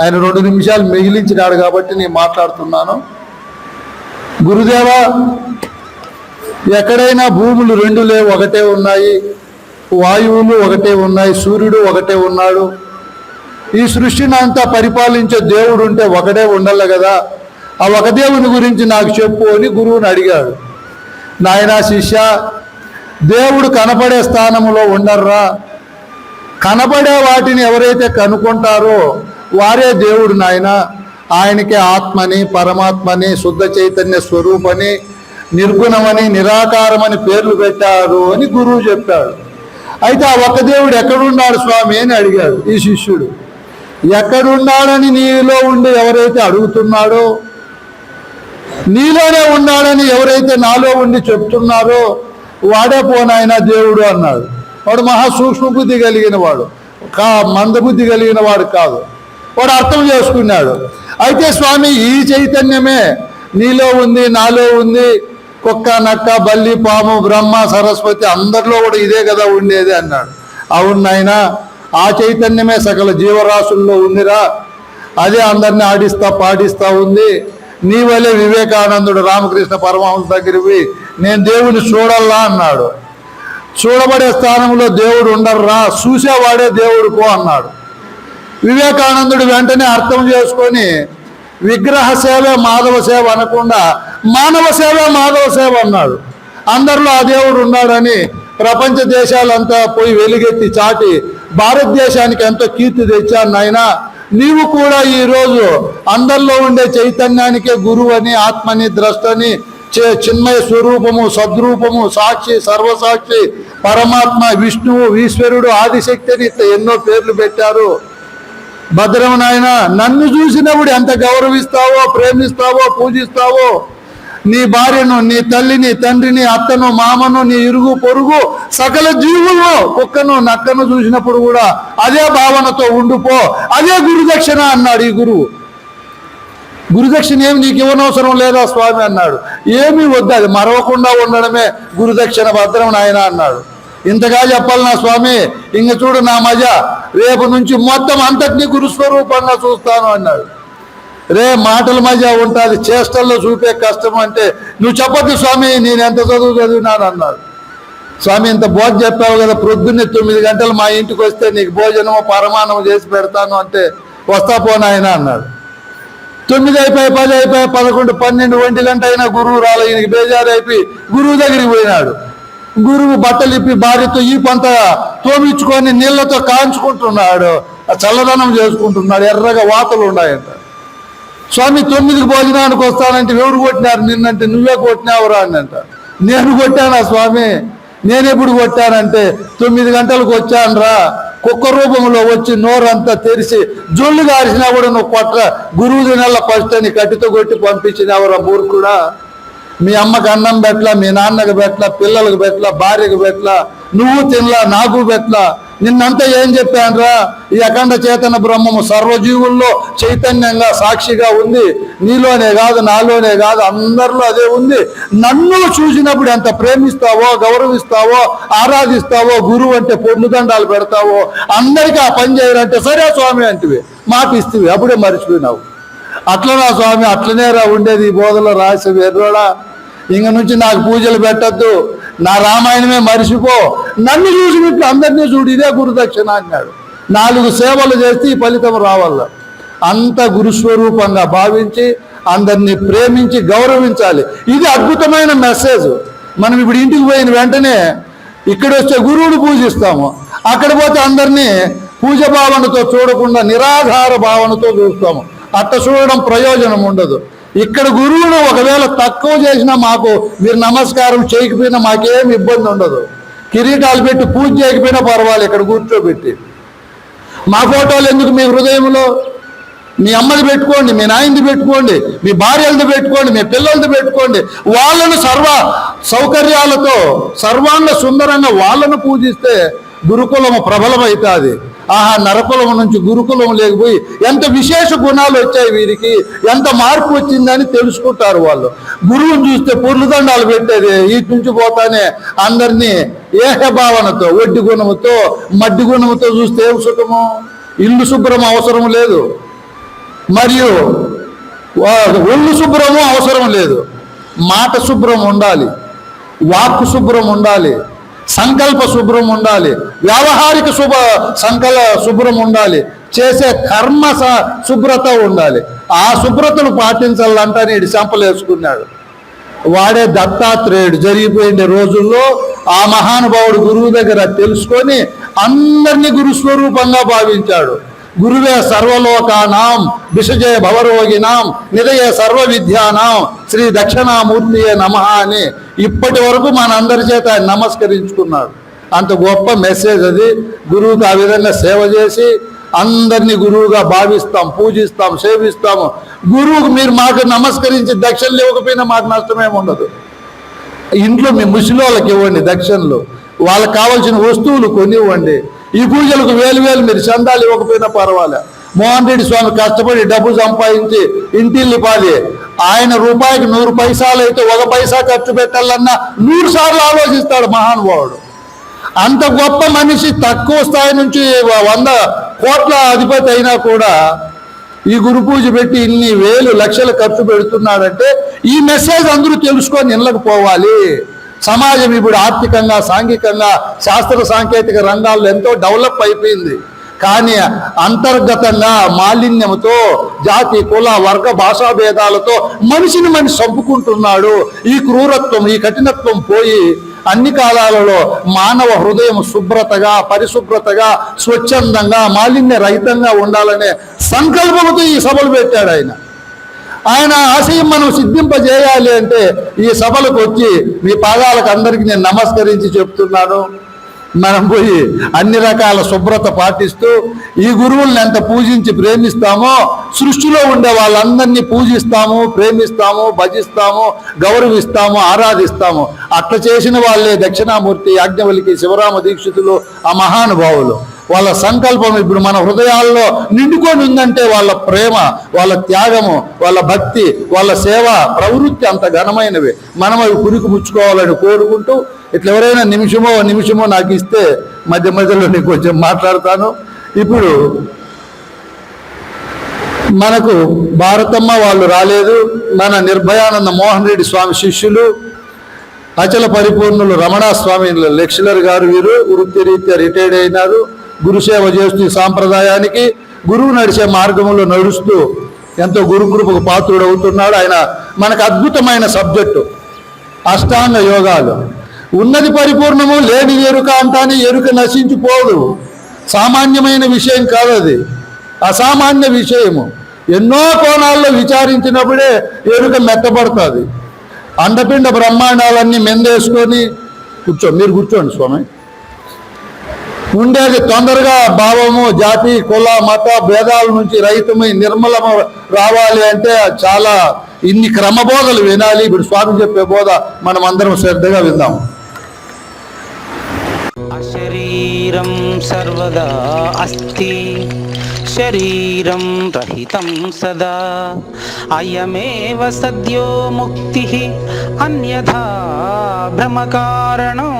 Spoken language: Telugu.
ఆయన రెండు నిమిషాలు మిగిలించినాడు కాబట్టి నేను మాట్లాడుతున్నాను. గురుదేవ ఎక్కడైనా భూములు రెండు లేవు ఒకటే ఉన్నాయి. వాయువులు ఒకటే ఉన్నాయి సూర్యుడు ఒకటే ఉన్నాడు. ఈ సృష్టిని అంతా పరిపాలించే దేవుడు ఉంటే ఒకటే ఉండాలి కదా. ఆ ఒక దేవుని గురించి నాకు చెప్పు అని గురువుని అడిగాడు. నాయన శిష్య దేవుడు కనపడే స్థానంలో ఉండర్రా. కనపడే వాటిని ఎవరైతే కనుక్కుంటారో వారే దేవుడు నాయన. ఆయనకే ఆత్మని పరమాత్మని శుద్ధ చైతన్య స్వరూపని నిర్గుణమని నిరాకారమని పేర్లు పెట్టారు అని గురువు చెప్పాడు. అయితే ఆ ఒక్క దేవుడు ఎక్కడున్నాడు స్వామి అని అడిగాడు ఈ శిష్యుడు. ఎక్కడున్నాడని నీలో ఉండి ఎవరైతే అడుగుతున్నాడో నీలోనే ఉన్నాడని ఎవరైతే నాలో ఉండి చెప్తున్నారో వాడేపోనాయన దేవుడు అన్నాడు. వాడు మహా సూక్ష్మ బుద్ధి కలిగిన వాడు కా మందబుద్ధి కలిగిన వాడు కాదు. వాడు అర్థం చేసుకున్నాడు. అయితే స్వామి ఈ చైతన్యమే నీలో ఉంది నాలో ఉంది. కుక్క నక్క బల్లి పాము బ్రహ్మ సరస్వతి అందరిలో కూడా ఇదే కదా ఉండేది అన్నాడు. అవును నాయనా ఆ చైతన్యమే సకల జీవరాశుల్లో ఉందిరా. అదే అందరిని ఆడిస్తా పాడిస్తా ఉంది. నీ వల్లే వివేకానందుడు రామకృష్ణ పరమహంస దగ్గరికి నేను దేవుని చూడల్లా అన్నాడు. చూడబడే స్థానంలో దేవుడు ఉండర్రా చూసేవాడే దేవుడు పో అన్నాడు. వివేకానందుడు వెంటనే అర్థం చేసుకొని విగ్రహ సేవే మాధవ సేవ అనకుండా మానవ సేవే మాధవ సేవ అన్నాడు. అందరిలో ఆ దేవుడు ఉన్నాడని ప్రపంచ దేశాలంతా పోయి వెలుగెత్తి చాటి భారతదేశానికి ఎంతో కీర్తి తెచ్చాను నాయన. నీవు కూడా ఈరోజు అందరిలో ఉండే చైతన్యానికే గురువు అని ఆత్మని ద్రష్టని చిన్మయ స్వరూపము సద్రూపము సాక్షి సర్వసాక్షి పరమాత్మ విష్ణువు ఈశ్వరుడు ఆదిశక్తి అని ఇట్లా ఎన్నో పేర్లు పెట్టారు. భద్రం నాయన నన్ను చూసినప్పుడు ఎంత గౌరవిస్తావో ప్రేమిస్తావో పూజిస్తావో? నీ భార్యను నీ తల్లిని తండ్రిని అత్తను మామను నీ ఇరుగు పొరుగు సకల జీవులను కుక్కను నక్కను చూసినప్పుడు కూడా అదే భావనతో ఉండిపో అదే గురుదక్షిణ అన్నాడు ఈ గురువు. గురుదక్షిణ ఏమి నీకు ఇవ్వనవసరం లేదా స్వామి అన్నాడు. ఏమీ వద్దు అది మరవకుండా ఉండడమే గురుదక్షిణ భద్రం నాయన అన్నాడు. ఇంతగా చెప్పాలి నా స్వామి ఇంక చూడు నా మజ రేపు నుంచి మొత్తం అంతటినీ గురుస్వరూపంగా చూస్తాను అన్నాడు. రే మాటల మధ్య ఉంటుంది చేష్టల్లో చూపే కష్టం అంటే నువ్వు చెప్పద్దు స్వామి నేను ఎంత చదువు చదివినాను అన్నాడు. స్వామి ఇంత బోధ చెప్పావు కదా ప్రొద్దున్నే తొమ్మిది గంటలు మా ఇంటికి వస్తే నీకు భోజనము పరమాణం చేసి పెడతాను అంటే వస్తా పోనాయన అన్నాడు. తొమ్మిది అయిపోయి పది అయిపోయి పదకొండు పన్నెండు ఒంటి గంట అయినా గురువు రాలే ఈయనకి బేజారు అయిపోయి గురువు దగ్గరికి పోయినాడు. గురువు బట్టలు ఇప్పి భార్యతో ఈ పంత తోమించుకొని నీళ్ళతో కాంచుకుంటున్నాడు. ఆ చల్లదనం చేసుకుంటున్నాడు. ఎర్రగా వాతలు ఉన్నాయంట. స్వామి తొమ్మిదికి భోజనానికి వస్తానంటే ఎవరు కొట్టినారు? నిన్నంటే నువ్వే కొట్టినావురా అంట నేను కొట్టానా స్వామి? నేనెప్పుడు కొట్టానంటే తొమ్మిది గంటలకు వచ్చానురా. కుక్క రూపంలో వచ్చి నోరంతా తెరిచి జొల్లు గారిసినా కూడా నువ్వు కొట్ట. గురువు దినాల ఫస్ట్ అని కట్టితో కొట్టి పంపించినావురా మూర్ఖుడా? మీ అమ్మకి అన్నం పెట్టలా మీ నాన్నకి పెట్టలా పిల్లలకు పెట్టలా భార్యకు పెట్టలా నువ్వు తినలా నాకు పెట్టలా. నిన్నంతా ఏం చెప్పానురా? ఈ అఖండ చేతన బ్రహ్మము సర్వజీవుల్లో చైతన్యంగా సాక్షిగా ఉంది. నీలోనే కాదు నాలోనే కాదు అందరిలో అదే ఉంది. నన్ను చూసినప్పుడు ఎంత ప్రేమిస్తావో గౌరవిస్తావో ఆరాధిస్తావో గురువు అంటే పొన్నుదండాలు పెడతావో అందరికీ ఆ పని చేయాలంటే సరే స్వామి అంటివి. మాట అప్పుడే మర్చిపోయినావు. అట్లనా స్వామి అట్లనే రా ఉండేది ఈ బోధలో రాసి ఎర్రోడా ఇంక నుంచి నాకు పూజలు పెట్టద్దు. నా రామాయణమే మరిచిపో. నన్ను చూసినట్లు అందరినీ చూడు ఇదే గురుదక్షిణ అన్నాడు. నాలుగు సేవలు చేస్తే ఈ ఫలితం రావాల. అంత గురుస్వరూపంగా భావించి అందరినీ ప్రేమించి గౌరవించాలి. ఇది అద్భుతమైన మెసేజ్. మనం ఇప్పుడు ఇంటికి పోయిన వెంటనే ఇక్కడ వచ్చే గురువుడు పూజిస్తాము. అక్కడ పోతే అందరినీ పూజ భావనతో చూడకుండా నిరాధార భావనతో చూస్తాము. అట్ట చూడడం ప్రయోజనం ఉండదు. ఇక్కడ గురువును ఒకవేళ తక్కువ చేసినా మాకు మీరు నమస్కారం చేయకపోయినా మాకేం ఇబ్బంది ఉండదు. కిరీటాలు పెట్టి పూజ చేయకపోయినా పర్వాలేదు ఇక్కడ కూర్చోబెట్టి. మా ఫోటోలు ఎందుకు మీ హృదయంలో? మీ అమ్మది పెట్టుకోండి మీ నాయనది పెట్టుకోండి మీ భార్యలది పెట్టుకోండి మీ పిల్లలది పెట్టుకోండి. వాళ్ళను సర్వ సౌకర్యాలతో సర్వాంగ సుందరంగా వాళ్ళను పూజిస్తే గురుకులము ప్రబలమవుతుంది ఆహా నరకులం నుంచి గురుకులం లేకపోయి ఎంత విశేష గుణాలు వచ్చాయి వీరికి ఎంత మార్పు వచ్చిందని తెలుసుకుంటారు వాళ్ళు. గురువుని చూస్తే పొర్లుదండాలు పెట్టేది ఇటు నుంచి పోతానే అందరినీ ఏహభావనతో వడ్డి గుణముతో మడ్డి గుణముతో చూస్తే ఏం సుఖము? ఇల్లు శుభ్రం అవసరం లేదు. మరియు ఒళ్ళు శుభ్రము అవసరం లేదు. మాట శుభ్రం ఉండాలి. వాక్కు శుభ్రం ఉండాలి. సంకల్ప శుభ్రం ఉండాలి. వ్యావహారిక శుభ సంకల శుభ్రం ఉండాలి. చేసే కర్మ స- శుభ్రత ఉండాలి. ఆ శుభ్రతను పాటించాలంటే నేడు వేసుకున్నాడు. వాడే దత్తాత్రేయుడు జరిగిపోయిన రోజుల్లో ఆ మహానుభావుడు గురువు దగ్గర తెలుసుకొని అందరినీ గురు స్వరూపంగా భావించాడు. గురువే సర్వలోకానాం విషజయ భవరోగినాం నిదయ సర్వ విద్యానాం శ్రీ దక్షిణామూర్తియే నమ అని ఇప్పటి వరకు మనందరి చేత ఆయన నమస్కరించుకున్నాడు అంత గొప్ప మెసేజ్ అది. గురువుకి ఆ విధంగా సేవ చేసి అందరినీ గురువుగా భావిస్తాం పూజిస్తాం సేవిస్తాము. గురువుకు మీరు మాకు నమస్కరించి దక్షిణలు ఇవ్వకపోయినా మాకు నష్టమేమి ఉండదు. ఇంట్లో మీ ముసలిళ్ళకి ఇవ్వండి దక్షిణలు. వాళ్ళకి కావాల్సిన వస్తువులు కొనివ్వండి. ఈ పూజలకు వేలు వేలు మీరు చందాలు ఇవ్వకపోయినా పర్వాలే. మోహన్ రెడ్డి స్వామి కష్టపడి డబ్బు సంపాదించి ఇంటిల్లి పాది ఆయన రూపాయికి నూరు పైసలు అయితే ఒక పైసా ఖర్చు పెట్టాలన్నా నూరు సార్లు ఆలోచిస్తాడు మహానుభావుడు. అంత గొప్ప మనిషి తక్కువ స్థాయి నుంచి వంద కోట్ల అధిపతి అయినా కూడా ఈ గురు పూజ పెట్టి ఇన్ని వేలు లక్షలు ఖర్చు పెడుతున్నాడంటే ఈ మెసేజ్ అందరూ తెలుసుకొని ఇళ్ళకు పోవాలి. సమాజం ఇప్పుడు ఆర్థికంగా సాంఘికంగా శాస్త్ర సాంకేతిక రంగాల్లో ఎంతో డెవలప్ అయిపోయింది. కానీ అంతర్గతంగా మాలిన్యంతో జాతి కుల వర్గ భాషా భేదాలతో మనిషిని మనిషి చంపుకుంటున్నాడు. ఈ క్రూరత్వం ఈ కఠినత్వం పోయి అన్ని కాలాలలో మానవ హృదయం శుభ్రతగా పరిశుభ్రతగా స్వచ్ఛందంగా మాలిన్య రహితంగా ఉండాలనే సంకల్పంతో ఈ సభలు పెట్టాడు ఆయన. ఆయన ఆశయం మనం సిద్ధింపజేయాలి అంటే ఈ సభలకు వచ్చి మీ పాదాలకు అందరికీ నేను నమస్కరించి చెప్తున్నాను. మనం పోయి అన్ని రకాల శుభ్రత పాటిస్తూ ఈ గురువుల్ని ఎంత పూజించి ప్రేమిస్తామో సృష్టిలో ఉండే వాళ్ళందరినీ పూజిస్తాము ప్రేమిస్తాము భజిస్తాము గౌరవిస్తాము ఆరాధిస్తాము. అట్లా చేసిన వాళ్ళే దక్షిణామూర్తి యాజ్ఞవల్కి శివరామ దీక్షితులు ఆ మహానుభావులు. వాళ్ళ సంకల్పం ఇప్పుడు మన హృదయాల్లో నిండుకొని ఉందంటే వాళ్ళ ప్రేమ వాళ్ళ త్యాగము వాళ్ళ భక్తి వాళ్ళ సేవ ప్రవృత్తి అంత ఘనమైనవి. మనం అవి పురికి పుచ్చుకోవాలని కోరుకుంటూ ఇట్లా ఎవరైనా నిమిషమో నిమిషమో నాకు ఇస్తే మధ్య మధ్యలో నేను కొంచెం మాట్లాడతాను. ఇప్పుడు మనకు భారతమ్మ వాళ్ళు రాలేదు. మన నిర్భయానంద మోహన్ రెడ్డి స్వామి శిష్యులు అచల పరిపూర్ణులు రమణ స్వామి లెక్చరర్ గారు వీరు వృత్తిరీత్యా రిటైర్డ్ అయినారు. గురుసేవ చేస్తూ ఈ సాంప్రదాయానికి గురువు నడిచే మార్గంలో నడుస్తూ ఎంతో గురుకృపకు పాత్రుడు అవుతున్నాడు ఆయన మనకు అద్భుతమైన సబ్జెక్టు. అష్టాంగ యోగాలు. ఉన్నది పరిపూర్ణము లేని ఎరుక అంటానే ఎరుక నశించిపోదు. సామాన్యమైన విషయం కాదు అది. అసామాన్య విషయము. ఎన్నో కోణాల్లో విచారించినప్పుడే ఎరుక మెత్తపడుతుంది. అండపిండ బ్రహ్మాండాలన్నీ మెందేసుకొని కూర్చో మీరు కూర్చోండి స్వామి. ఉండేది తొందరగా భావము జాతి కుల మత భేదాల నుంచి రహితమై నిర్మలమ రావాలి అంటే చాలా ఇన్ని క్రమబోధలు వినాలి. ఇప్పుడు స్వామి చెప్పే బోధ మనం అందరం శ్రద్ధగా విందాం. అశరీరం సర్వదా అస్తి శరీరం రహితం సదా. అయమేవ సద్యో ముక్తి అన్యథా భ్రమకారణం